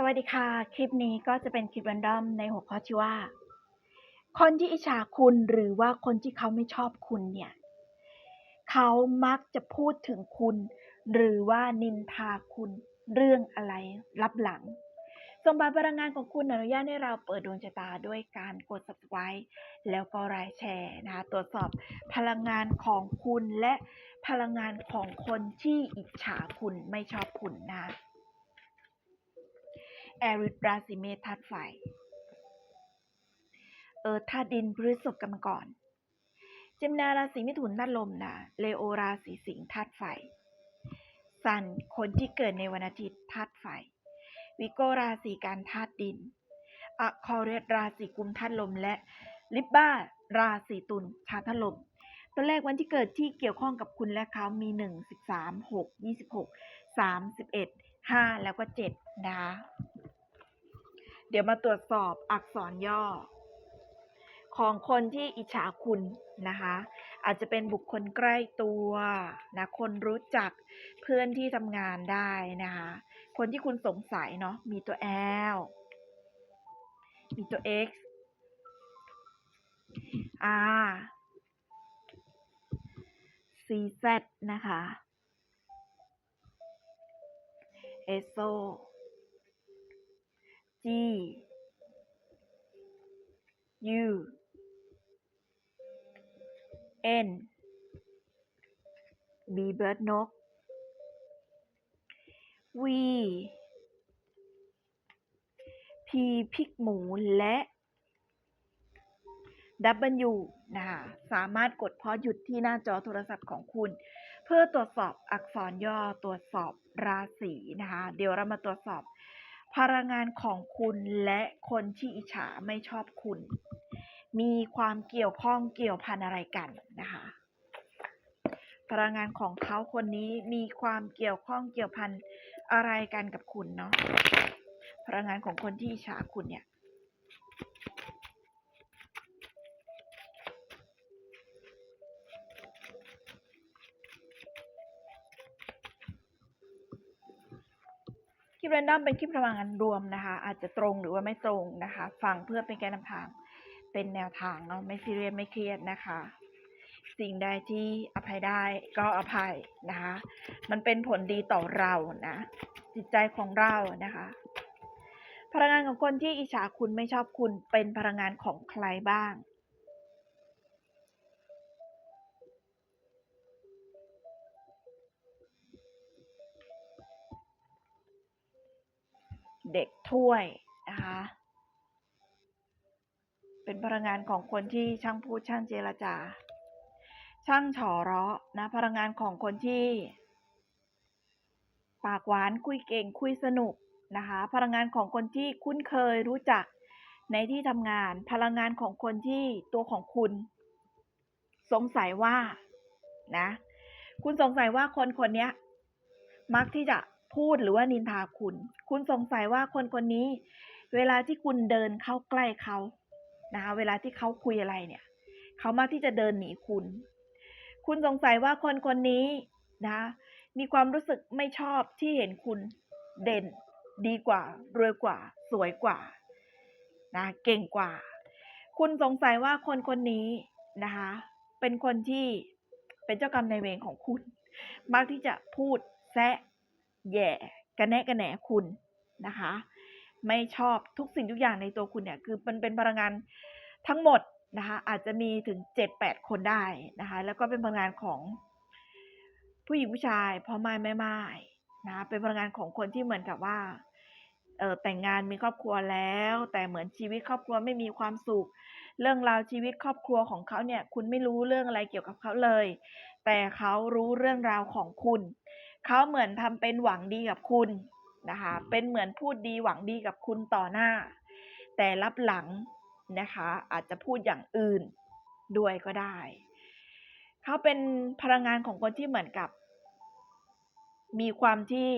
สวัสดีค่ะ คลิปนี้ก็จะเป็นคลิป r รนดอมในหัวข้อที่ว่า คนที่อิจฉาคุณหรือว่าคนที่เขาไม่ชอบคุณเนี่ยเขามักจะพูดถึงคุณ หรือว่านินทาคุณเรื่องอะไรรับหลังส่งบานพลังงานของคุณอนุญาตให้เราเปิดดวงชะตาด้วยการกด subscribe แล้วก็รายแชร์นะคะตรวจสอบพลังงานของคุณและพลังงานของคนที่อิจฉาคุณไม่ชอบคุณนะ แอริดราศีเมษธาตุไฟ เออธาตุดินพฤษภกรรมกรเจมนาราศีมิถุนธาตุลมนะเลโอราศีสิงห์ธาตุไฟ สันคนที่เกิดในวันอาทิตย์ธาตุไฟ วิโกราศีการธาตุดินอคอเรสราศีกุมธาตุลม และลิบบ้าราศีตุลธาตุลมตัวเลขวันที่เกิดที่เกี่ยวข้องกับคุณและเขามี1 13 6 26 31 5แล้วก็7นะคะ เดี๋ยวมาตรวจสอบอักษรย่อ ของคนที่อิจฉาคุณนะคะ อาจจะเป็นบุคคลใกล้ตัวนะคนรู้จักเพื่อนที่ทำงานได้นะคะ คนที่คุณสงสัยเนาะมีตัว L มีตัว X R C Z นะคะ S O G U N B เบิร์ดนก V P พิกหมูและ W นะคะสามารถกดพอหยุดที่หน้าจอโทรศัพท์ของคุณ เพื่อตรวจสอบอักษรย่อตรวจสอบราศีนะคะ เดี๋ยวเรามาตรวจสอบ พลังงานของคุณและคนที่อิจฉาไม่ชอบคุณ มีความเกี่ยวข้องเกี่ยวพันอะไรกันนะคะพลังงานของเขาคนนี้มีความเกี่ยวข้องเกี่ยวพันอะไรกันกับคุณเนาะพลังงานของคนที่อิจฉาคุณเนี่ย คลิป r รนดอมเป็นคลิปพลังงานรวมนะคะ อาจจะตรงหรือว่าไม่ตรงนะคะ ฟังเพื่อเป็นแกนนำทาง เป็นแนวทางเนาะไม่ซีเรียสไม่เครียดนะคะ สิ่งใดที่อภัยได้ก็อภัยนะคะ มันเป็นผลดีต่อเรานะ จิตใจของเรานะคะ พลังงานของคนที่อิจฉาคุณไม่ชอบคุณเป็นพลังงานของใครบ้าง เด็กถ้วยนะคะ เป็นพลังงานของคนที่ช่างพูดช่างเจรจา ช่างฉอเราะนะพลังงานของคนที่ ปากหวานคุยเก่งคุยสนุกนะคะ พลังงานของคนที่คุ้นเคยรู้จักในที่ทำงาน พลังงานของคนที่ตัวของคุณ สงสัยว่านะ คุณสงสัยว่าคนคนนี้มักที่จะพูดหรือว่านินทาคุณ คุณสงสัยว่าคนคนนี้ เวลาที่คุณเดินเข้าใกล้เขานะคะเวลาที่เขาคุยอะไรเนี่ย เขามักที่จะเดินหนีคุณ คุณสงสัยว่าคนคนนี้นะ มีความรู้สึกไม่ชอบที่เห็นคุณเด่น ดีกว่า รวยกว่า สวยกว่า นะ เก่งกว่า คุณสงสัยว่าคนคนนี้นะคะ เป็นคนที่เป็นเจ้ากรรมนายเวรของคุณ มักที่จะพูดแซะแย่ กระแนะกระแหนคุณนะคะ ไม่ชอบทุกสิ่งทุกอย่างในตัวคุณเนี่ยคือมันเป็นพลังงานทั้งหมดนะคะ อาจจะมีถึงเจ็ดแปดคนได้นะคะ แล้วก็เป็นพลังงานของผู้หญิงผู้ชายพ่อไม้แม่ไม้นะะเป็นพลังงานของคนที่เหมือนกับว่าเออแต่งงานมีครอบครัวแล้ว แต่เหมือนชีวิตครอบครัวไม่มีความสุข เรื่องราวชีวิตครอบครัวของเขาเนี่ย คุณไม่รู้เรื่องอะไรเกี่ยวกับเขาเลย แต่เขารู้เรื่องราวของคุณ เขาเหมือนทำเป็นหวังดีกับคุณนะคะ เป็นเหมือนพูดดีหวังดีกับคุณต่อหน้า แต่รับหลังนะคะ อาจจะพูดอย่างอื่นด้วยก็ได้ เขาเป็นพลังงานของคนที่เหมือนกับ มีความที่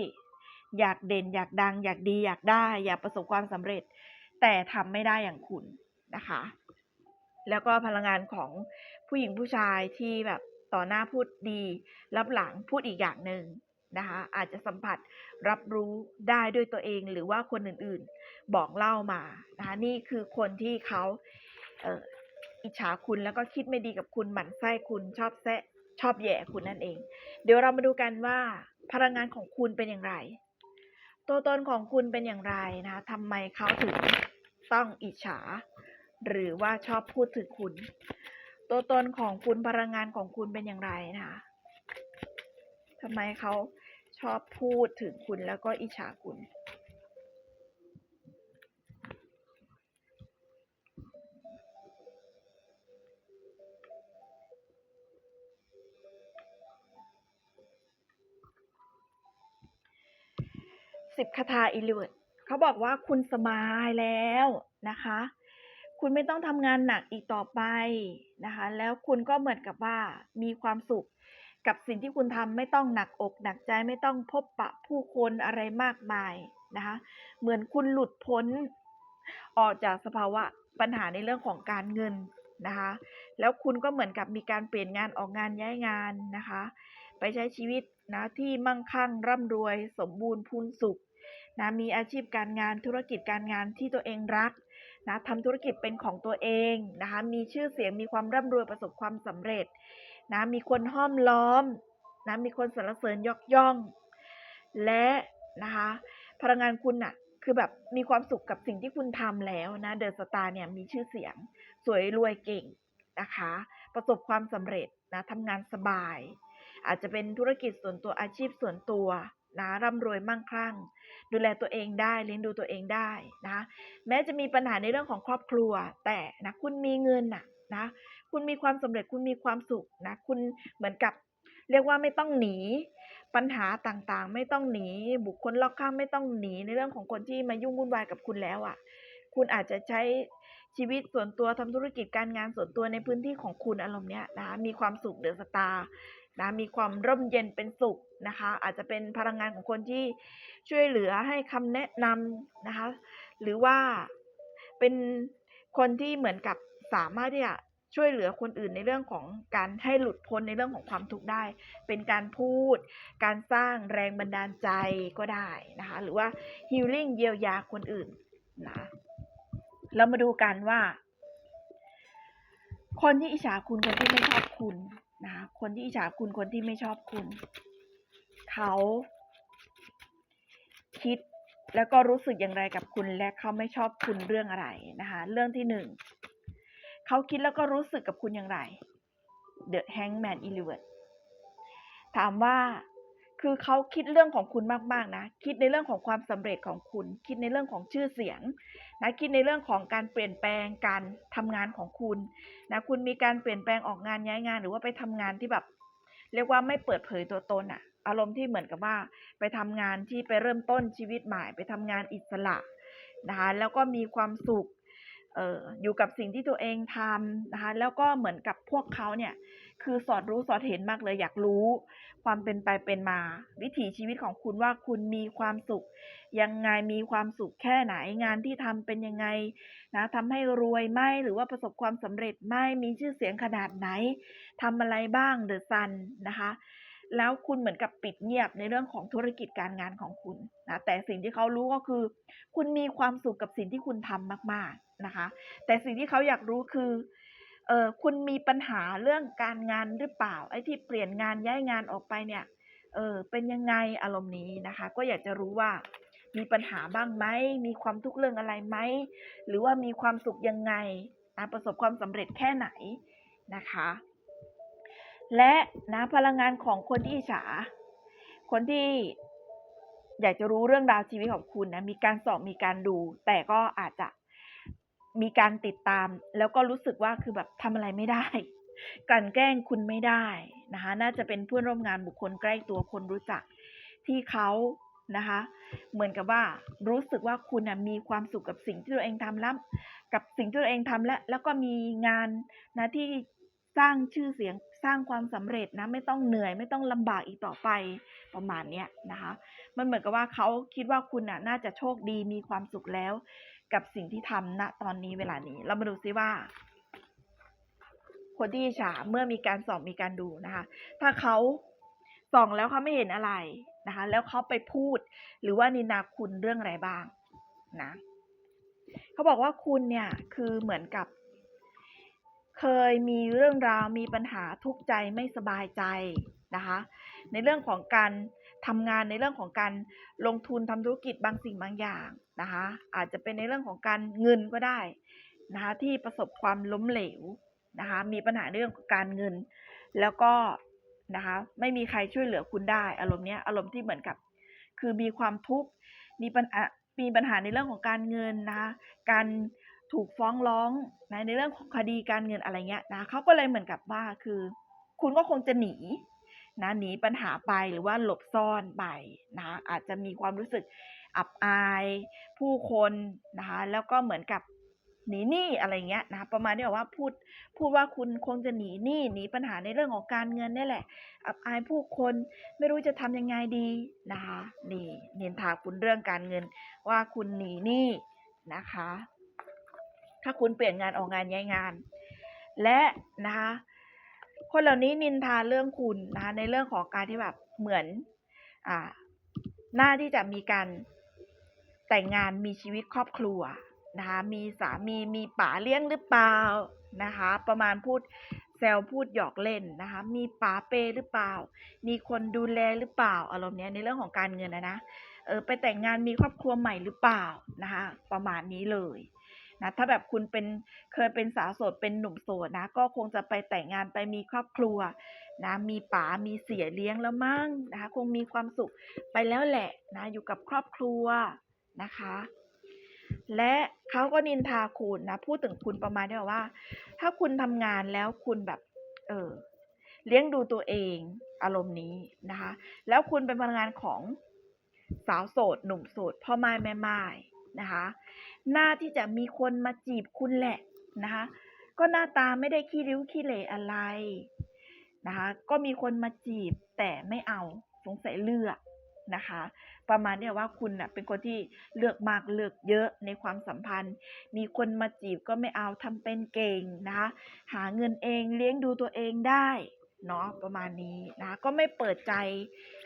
อยากเด่นอยากดัง อยากดีอยากได้ อยากประสบความสำเร็จ แต่ทำไม่ได้อย่างคุณนะคะ แล้วก็พลังงานของผู้หญิงผู้ชายที่แบบต่อหน้าพูดดี รับหลังพูดอีกอย่างหนึ่ง นะคะอาจจะสัมผัสรับรู้ได้ด้วยตัวเองหรือว่าคนอื่นๆบอกเล่ามานะคะนี่คือคนที่เขาเอ,อิจฉาคุณแล้วก็คิดไม่ดีกับคุณหมั่นไส้คุณชอบแซะชอบแย่คุณนั่นเอง เดี๋ยวเรามาดูกันว่าพลังงานของคุณเป็นอย่างไร ตัวตนของคุณเป็นอย่างไรนะคะทำไมเขาถึงต้องอิจฉา หรือว่าชอบพูดถึงคุณ ตัวตนของคุณพลังงานของคุณเป็นอย่างไรนะคะทำไมเขา ชอบพูดถึงคุณแล้วก็อิจฉาคุณ สิบคาถาอิลิเวตเขาบอกว่าคุณสบายแล้วนะคะ คุณไม่ต้องทำงานหนักอีกต่อไปนะคะ แล้วคุณก็เหมือนกับว่ามีความสุข กับสิ่งที่คุณทำไม่ต้องหนักอกหนักใจไม่ต้องพบปะผู้คนอะไรมากมายนะคะเหมือนคุณหลุดพ้นออกจากสภาวะปัญหาในเรื่องของการเงินนะคะแล้วคุณก็เหมือนกับมีการเปลี่ยนงานออกงานย้ายงานนะคะไปใช้ชีวิตนะที่มั่งคั่งร่ำรวย สมบูรณ์พูนสุขนะมีอาชีพการงานธุรกิจการงานที่ตัวเองรักนะทำธุรกิจเป็นของตัวเองนะคะมีชื่อเสียงมีความร่ำรวยประสบความสำเร็จ นะมีคนห้อมล้อมนะมีคนสรรเสริญยกย่อง และนะคะพลังงานคุณน่ะคือแบบมีความสุขกับสิ่งที่คุณทำแล้วนะเดอะสตาร์เนี่ยมีชื่อเสียง สวยรวยเก่งนะคะ ประสบความสำเร็จนะทำงานสบาย อาจจะเป็นธุรกิจส่วนตัวอาชีพส่วนตัวนะร่ำรวยมั่งคั่ง ดูแลตัวเองได้เลี้ยงดูตัวเองได้นะแม้จะมีปัญหาในเรื่องของครอบครัว แต่นะคุณมีเงินน่ะนะ คุณมีความสำเร็จคุณมีความสุขนะคุณเหมือนกับ เรียกว่าไม่ต้องหนี ปัญหาต่างๆ ไม่ต้องหนี บุคคลรอบข้างไม่ต้องหนีในเรื่องของคนที่มายุ่งวุ่นวายกับคุณแล้วอะ คุณอาจจะใช้ชีวิตส่วนตัวทำธุรกิจการงานส่วนตัวในพื้นที่ของคุณอารมณ์เนี้ยนะคะมีความสุขเดือดสตาร์นะมีความร่มเย็นเป็นสุขนะคะ อาจจะเป็นพลังงานของคนที่ช่วยเหลือให้คำแนะนำนะคะ หรือว่าเป็นคนที่เหมือนกับสามารถที่จะ ช่วยเหลือคนอื่นในเรื่องของการให้หลุดพ้นในเรื่องของความทุกข์ได้ เป็นการพูด การสร้างแรงบันดาลใจก็ได้นะคะ หรือว่าฮิลลิ่งเยียวยาคนอื่นนะ เรามาดูกันว่า คนที่อิจฉาคุณคนที่ไม่ชอบคุณนะคนที่อิจฉาคุณคนที่ไม่ชอบคุณ เขาคิดแล้วก็รู้สึกอย่างไรกับคุณและเขาไม่ชอบคุณเรื่องอะไรนะคะ เรื่องที่หนึ่ง เขาคิดแล้วก็รู้สึกกับคุณอย่างไร The Hangman e l e v e n ถามว่าคือเขาคิดเรื่องของคุณมาก ๆ นะ คิดในเรื่องของความสำเร็จของคุณ คิดในเรื่องของชื่อเสียงนะคิดในเรื่องของการเปลี่ยนแปลงการทำงานของคุณนะคุณมีการเปลี่ยนแปลงออกงานย้ายงาน หรือว่าไปทำงานที่แบบ เรียกว่าไม่เปิดเผยตัวตนอะอารมณ์ที่เหมือนกับว่า ไปทำงานที่ไปเริ่มต้นชีวิตใหม่ ไปทำงานอิสระนะคะแล้วก็มีความสุข เอออยู่กับสิ่งที่ตัวเองทำนะคะ แล้วก็เหมือนกับพวกเขาเนี่ย คือสอดรู้สอดเห็นมากเลย อยากรู้ความเป็นไปเป็นมา วิถีชีวิตของคุณว่าคุณมีความสุข ยังไงมีความสุขแค่ไหนงานที่ทำเป็นยังไงนะทำให้รวยไหมหรือว่าประสบความสำเร็จไหมมีชื่อเสียงขนาดไหนทำอะไรบ้างเดอะซันนะคะ แล้วคุณเหมือนกับปิดเงียบในเรื่องของธุรกิจการงานของคุณนะแต่สิ่งที่เขารู้ก็คือ คุณมีความสุขกับสิ่งที่คุณทำมาก ๆนะคะ แต่สิ่งที่เขาอยากรู้คือเออคุณมีปัญหาเรื่องการงานหรือเปล่าไอ้ที่เปลี่ยนงานย้ายงานออกไปเนี่ยเออเป็นยังไงอารมณ์นี้นะคะ ก็อยากจะรู้ว่ามีปัญหาบ้างไหมมีความทุกข์เรื่องอะไรไหมหรือว่ามีความสุขยังไงประสบความสำเร็จแค่ไหนนะคะ และนะพลังงานของคนที่อิจฉา คนที่อยากจะรู้เรื่องราวชีวิตของคุณนะมีการสอบมีการดู แต่ก็อาจจะมีการติดตาม แล้วก็รู้สึกว่าคือแบบทำอะไรไม่ได้ กันแกล้งคุณไม่ได้นะคะน่าจะเป็นเพื่อนร่วมงานบุคคลใกล้ตัวคนรู้จัก ที่เขานะคะ เหมือนกับว่ารู้สึกว่าคุณนะมีความสุขกับสิ่งที่ตัวเองทำแล้วกับสิ่งที่ตัวเองทำและแล้วก็มีงานนะที่สร้างชื่อเสียง สร้างความสำเร็จนะไม่ต้องเหนื่อยไม่ต้องลำบากอีกต่อไปประมาณเนี้ยนะคะ มันเหมือนกับว่าเขาคิดว่าคุณน่ะน่าจะโชคดีมีความสุขแล้ว กับสิ่งที่ทำณตอนนี้เวลานี้ เรามาดูซิว่า คนที่ฉาเมื่อมีการส่องมีการดูนะคะ ถ้าเขาส่องแล้วเขาไม่เห็นอะไรนะคะ แล้วเขาไปพูด หรือว่านินาคุณเรื่องอะไรบ้างนะเขาบอกว่าคุณเนี่ยคือเหมือนกับ เคยมีเรื่องราวมีปัญหาทุกข์ใจไม่สบายใจนะคะ ในเรื่องของการทำงานในเรื่องของการลงทุนทำธุรกิจบางสิ่งบางอย่างนะคะ อาจจะเป็นในเรื่องของการเงินก็ได้นะคะที่ประสบความล้มเหลวนะคะ มีปัญหาเรื่องของการเงิน แล้วก็นะคะไม่มีใครช่วยเหลือคุณได้ อารมณ์เนี้ยอารมณ์ที่เหมือนกับ คือมีความทุกข์มีปัญหามีปัญหาในเรื่องของการเงินนะคะการ ถูกฟ้องร้องนะในเรื่องของคดีการเงินอะไรเงี้ยนะเขาก็เลยเหมือนกับว่าคือ คุณก็คงจะหนีนะหนีปัญหาไปหรือว่าหลบซ่อนไปนะอาจจะมีความรู้สึกอับอายผู้คนนะคะแล้วก็เหมือนกับหนีหนี้อะไรเงี้ยนะประมาณที่แบบว่าพูดพูดว่าคุณคงจะหนีหนี้หนีปัญหาในเรื่องของการเงินนี่แหละ อับอายผู้คนไม่รู้จะทำยังไงดีนะคะนี่เนินทาคุณเรื่องการเงินว่าคุณหนีหนี้นะคะ ถ้าคุณเปลี่ยนงานออกงานย้ายงาน และนะคะคนเหล่านี้นินทาเรื่องคุณนะคะในเรื่องของการที่แบบเหมือนอ่าหน้าที่จะมีการแต่งงานมีชีวิตครอบครัวนะคะมีสามีมีป๋าเลี้ยงหรือเปล่านะคะ ประมาณพูดแซวพูดหยอกเล่นนะคะ มีป๋าเปหรือเปล่า มีคนดูแลหรือเปล่าอารมณ์เนี้ยในเรื่องของการเงินนะนะเออไปแต่งงานมีครอบครัวใหม่หรือเปล่านะคะ ประมาณนี้เลย นะถ้าแบบคุณเป็นเคยเป็นสาวโสดเป็นหนุ่มโสดนะ ก็คงจะไปแต่งงานไปมีครอบครัวนะมีป๋ามีเสียเลี้ยงแล้วมั้งนะคะคงมีความสุขไปแล้วแหละนะอยู่กับครอบครัวนะคะ และเขาก็นินทาคุณนะพูดถึงคุณประมาณที่ว่า ถ้าคุณทำงานแล้วคุณแบบเออเลี้ยงดูตัวเองอารมณ์นี้นะคะ แล้วคุณเป็นพนักงานของสาวโสด หนุ่มโสดพ่อไม้แม่ไม้นะคะ น้าที่จะมีคนมาจีบคุณแหละนะคะ ก็หน้าตาไม่ได้ขี้ริ้วขี้เหร่อะไรนะคะ ก็มีคนมาจีบแต่ไม่เอาสงสัยเลือกนะคะ ประมาณเนี้ยว่าคุณน่ะเป็นคนที่เลือกมากเลือกเยอะในความสัมพันธ์ มีคนมาจีบก็ไม่เอาทำเป็นเก่งนะคะ หาเงินเองเลี้ยงดูตัวเองได้เนาะประมาณนี้นะก็ไม่เปิดใจ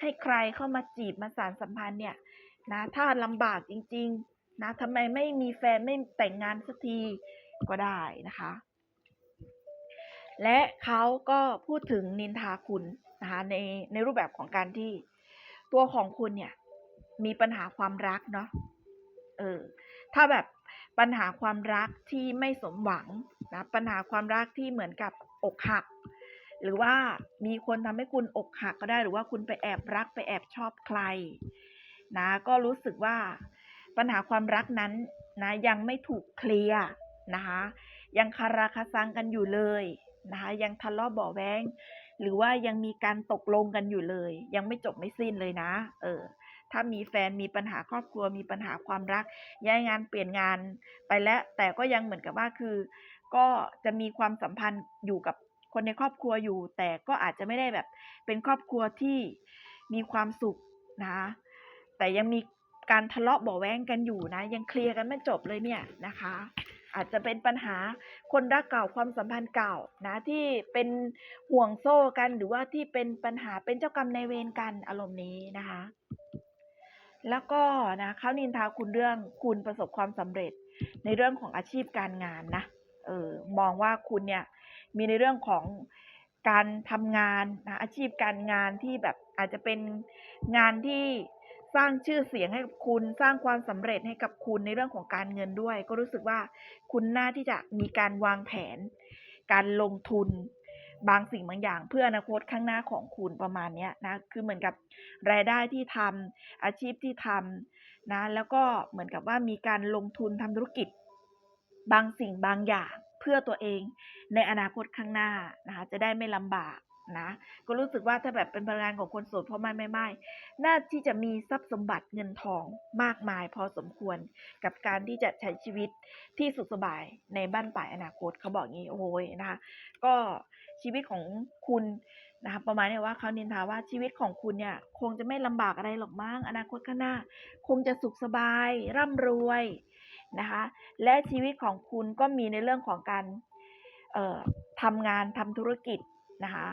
ให้ใครเข้ามาจีบมาสานสัมพันธ์เนี่ยนะถ้าลำบากจริง ๆ นะทำไมไม่มีแฟนไม่แต่งงานสักทีก็ได้นะคะ และเขาก็พูดถึงนินทาคุณนะคะในในรูปแบบของการที่ตัวของคุณเนี่ย มีปัญหาความรักเนาะเออถ้าแบบปัญหาความรักที่ไม่สมหวังนะปัญหาความรักที่เหมือนกับอกหัก หรือว่ามีคนทำให้คุณอกหักก็ได้หรือว่าคุณไปแอบรักไปแอบชอบใคร นะ ก็รู้สึกว่า ปัญหาความรักนั้นนะยังไม่ถูกเคลียร์นะคะยังคาราคาซังกันอยู่เลยนะคะยังทะเลาะเบาแวงหรือว่ายังมีการตกลงกันอยู่เลย ยังไม่จบไม่สิ้นเลยนะ เออ ถ้ามีแฟนมีปัญหาครอบครัวมีปัญหาความรัก ย้ายงานเปลี่ยนงานไปแล้ว แต่ก็ยังเหมือนกับว่าคือ ก็จะมีความสัมพันธ์อยู่กับคนในครอบครัวอยู่ แต่ก็อาจจะไม่ได้แบบ เป็นครอบครัวที่มีความสุขนะ แต่ยังมี การทะเลาะเบาแว้งกันอยู่นะ ยังเคลียร์กันไม่จบเลยเนี่ยนะคะ อาจจะเป็นปัญหาคนรักเก่าความสัมพันธ์เก่านะที่เป็นห่วงโซ่กันหรือว่าที่เป็นปัญหาเป็นเจ้ากรรมในเวรกันอารมณ์นี้นะคะ แล้วก็นะเขานินทาคุณเรื่องคุณประสบความสำเร็จในเรื่องของอาชีพการงานนะเออมองว่าคุณเนี่ยมีในเรื่องของการทำงานนะอาชีพการงานที่แบบอาจจะเป็นงานที่ สร้างชื่อเสียงให้กับคุณสร้างความสำเร็จให้กับคุณในเรื่องของการเงินด้วย ก็รู้สึกว่าคุณน่าที่จะมีการวางแผน การลงทุน บางสิ่งบางอย่าง เพื่ออนาคตข้างหน้าของคุณประมาณนี้นะคือเหมือนกับรายได้ที่ทำอาชีพที่ทำนะแล้วก็เหมือนกับว่ามีการลงทุนทำธุรกิจ บางสิ่งบางอย่างเพื่อตัวเองในอนาคตข้างหน้านะคะจะได้ไม่ลำบาก นะก็รู้สึกว่าถ้าแบบเป็นพลังงานของคนโสดพ่อไม่ไม่ไม่น่าที่จะมีทรัพย์สมบัติเงินทองมากมายพอสมควรกับการที่จะใช้ชีวิตที่สุขสบายในบ้านปลายอนาคตเขาบอกงี้โอ้ยนะคะก็ชีวิตของคุณนะคะประมาณนี้ว่าเขานินทาว่าชีวิตของคุณเนี่ย คงจะไม่ลำบากอะไรหรอกมั้งอนาคตข้างหน้า คงจะสุขสบาย ร่ำรวยนะคะและชีวิตของคุณก็มีในเรื่องของการเอ่อทำงานทำธุรกิจ นะคะ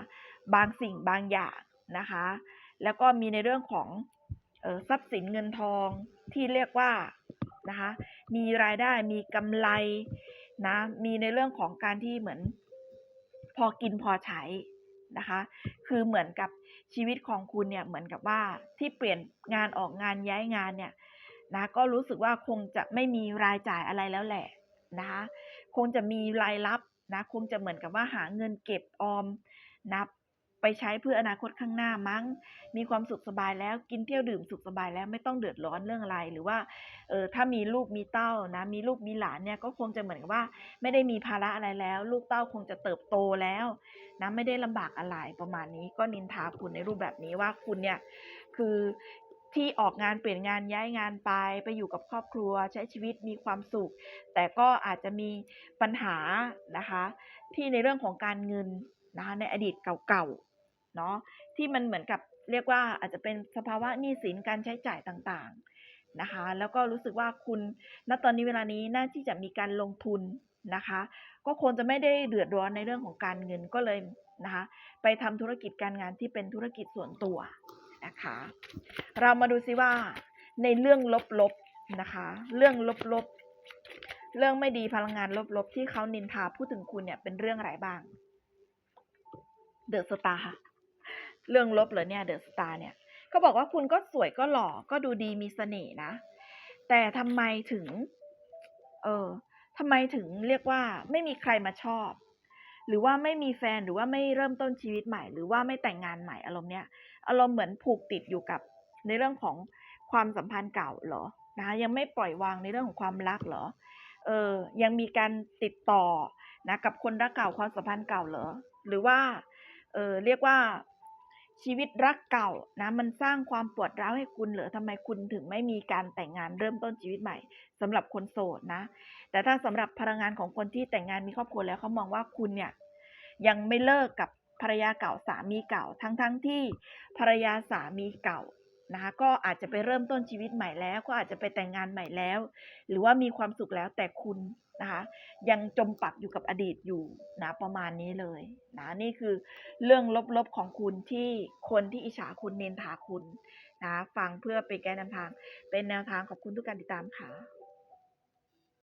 บางสิ่งบางอย่างนะคะ แล้วก็มีในเรื่องของออทรัพย์สินเงินทองที่เรียกว่านะคะ มีรายได้มีกำไรนะ มีในเรื่องของการที่เหมือนพอกินพอใช้นะคะ คือเหมือนกับชีวิตของคุณเนี่ยเหมือนกับว่าที่เปลี่ยนงานออกงานย้ายงานเนี่ยนะก็รู้สึกว่าคงจะไม่มีรายจ่ายอะไรแล้วแหละนะคะ คงจะมีรายรับ นะคงจะเหมือนกับว่าหาเงินเก็บออมนะไปใช้เพื่ออนาคตข้างหน้ามั้ง มีความสุขสบายแล้วกินเที่ยวดื่มสุขสบายแล้วไม่ต้องเดือดร้อนเรื่องอะไร หรือว่าเออถ้ามีลูกมีเต้านะมีลูกมีหลานเนี่ยก็คงจะเหมือนกับว่า ไม่ได้มีภาระอะไรแล้ว ลูกเต้าคงจะเติบโตแล้วนะไม่ได้ลำบากอะไรประมาณนี้ ก็นินทาคุณในรูปแบบนี้ว่าคุณเนี่ยคือ ที่ออกงานเปลี่ยนงานย้ายงานไปไปอยู่กับครอบครัว ใช้ชีวิตมีความสุข แต่ก็อาจจะมีปัญหานะคะ ที่ในเรื่องของการเงินนะคะในอดีตเก่าๆเนาะที่มันเหมือนกับเรียกว่าอาจจะเป็นสภาวะหนี้สินการใช้จ่ายต่างๆนะคะ แล้วก็รู้สึกว่าคุณณตอนนี้เวลานี้น่าที่จะมีการลงทุนนะคะ ก็คงจะไม่ได้เดือดร้อนในเรื่องของการเงินก็เลยนะคะ ไปทำธุรกิจการงานที่เป็นธุรกิจส่วนตัวนะคะ เรามาดูซิว่า ในเรื่องลบๆนะคะ เรื่องลบๆ เรื่องไม่ดีพลังงานลบๆ ที่เขานินทาพูดถึงคุณเนี่ยเป็นเรื่องอะไรบ้าง เดอะสตาร์เรื่องลบเหรอเนี่ยเดอะสตาร์เนี่ยเขาบอกว่าคุณก็สวยก็หล่อก็ดูดีมีเสน่ห์นะ แต่ทำไมถึง เออทำไมถึงเรียกว่าไม่มีใครมาชอบ หรือว่าไม่มีแฟนหรือว่าไม่เริ่มต้นชีวิตใหม่ หรือว่าไม่แต่งงานใหม่อารมณ์เนี้ยอารมณ์เหมือนผูกติดอยู่กับ ในเรื่องของความสัมพันธ์เก่าเหรอนะคะยังไม่ปล่อยวางในเรื่องของความรักเหรอเออยังมีการติดต่อนะกับคนรักเก่าความสัมพันธ์เก่าเหรอหรือว่าเออเรียกว่าชีวิตรักเก่านะมันสร้างความปวดร้าวให้คุณเหรอทำไมคุณถึงไม่มีการแต่งงานเริ่มต้นชีวิตใหม่สำหรับคนโสดนะ แต่ถ้าสำหรับพลังงานของคนที่แต่งงานมีครอบครัวแล้วเขามองว่าคุณเนี่ยยังไม่เลิกกับภรรยาเก่าสามีเก่า ทั้งๆทที่ภรรยาสามีเก่า นะคะก็อาจจะไปเริ่มต้นชีวิตใหม่แล้ว ก็อาจจะไปแต่งงานใหม่แล้ว หรือว่ามีความสุขแล้วแต่คุณนะคะยังจมปักอยู่กับอดีตอยู่นะประมาณนี้เลยนะนี่คือเรื่องลบๆของคุณที่คนที่อิจฉาคุณเนนทาคุณนะฟังเพื่อไปนแก้นำทาง เป็นแนวทางขอบคุณทุกการติดตามค่ะ